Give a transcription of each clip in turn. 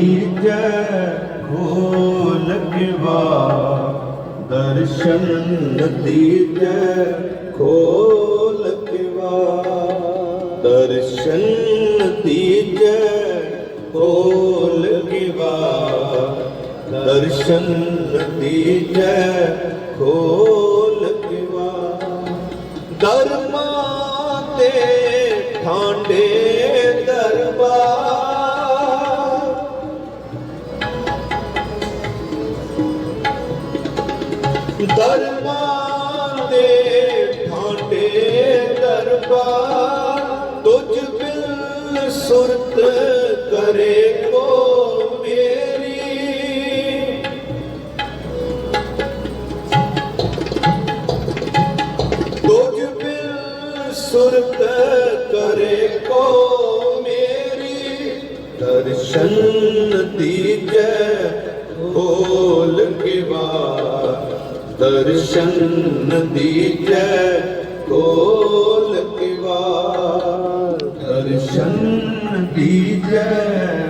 ਦੀਜੈ ਖੋਲ ਕਿਵਾ ਦਰਸ਼ਨ ਦੀਜੈ ਖੋਲ ਕਿਵਾ ਦਰਸ਼ਨ ਦੀਜੈ ਖੋਲ ਕਿਵਾ ਦਰਸ਼ਨ ਦੀਜੈ ਖੋਲ ਕਿਵਾ ਦਰਮਾ ਤੇ ਠਾਂਡੇ ਦਰਸ਼ਨ ਦੀਜੈ ਖੋਲ ਕੇ ਬਾਰ ਦਰਸ਼ਨ ਦੀਜੈ ਜੈ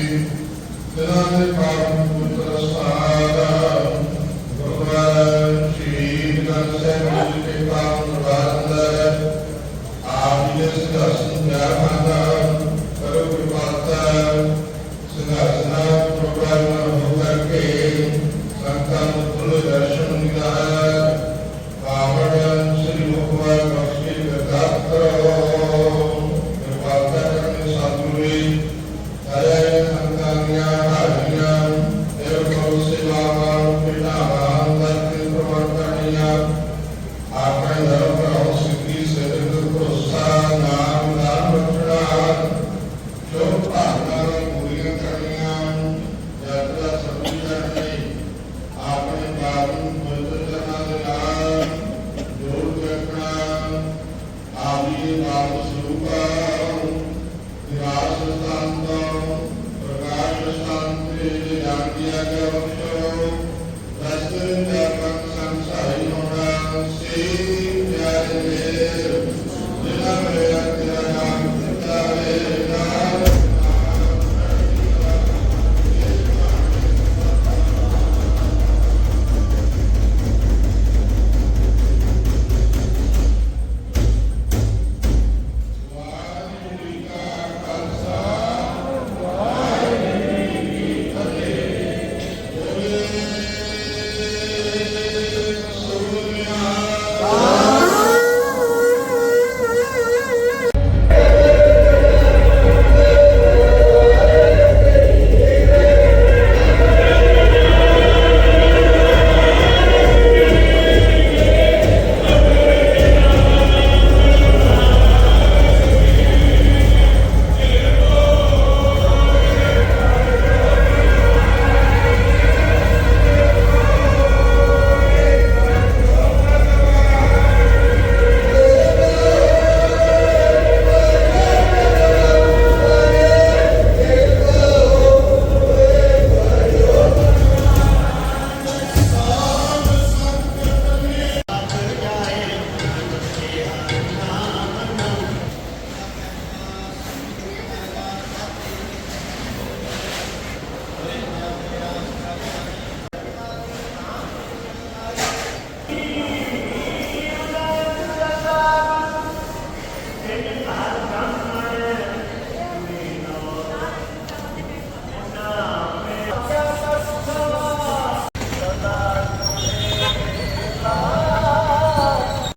ਸਾਹਿਬ ਜੀ Thank you.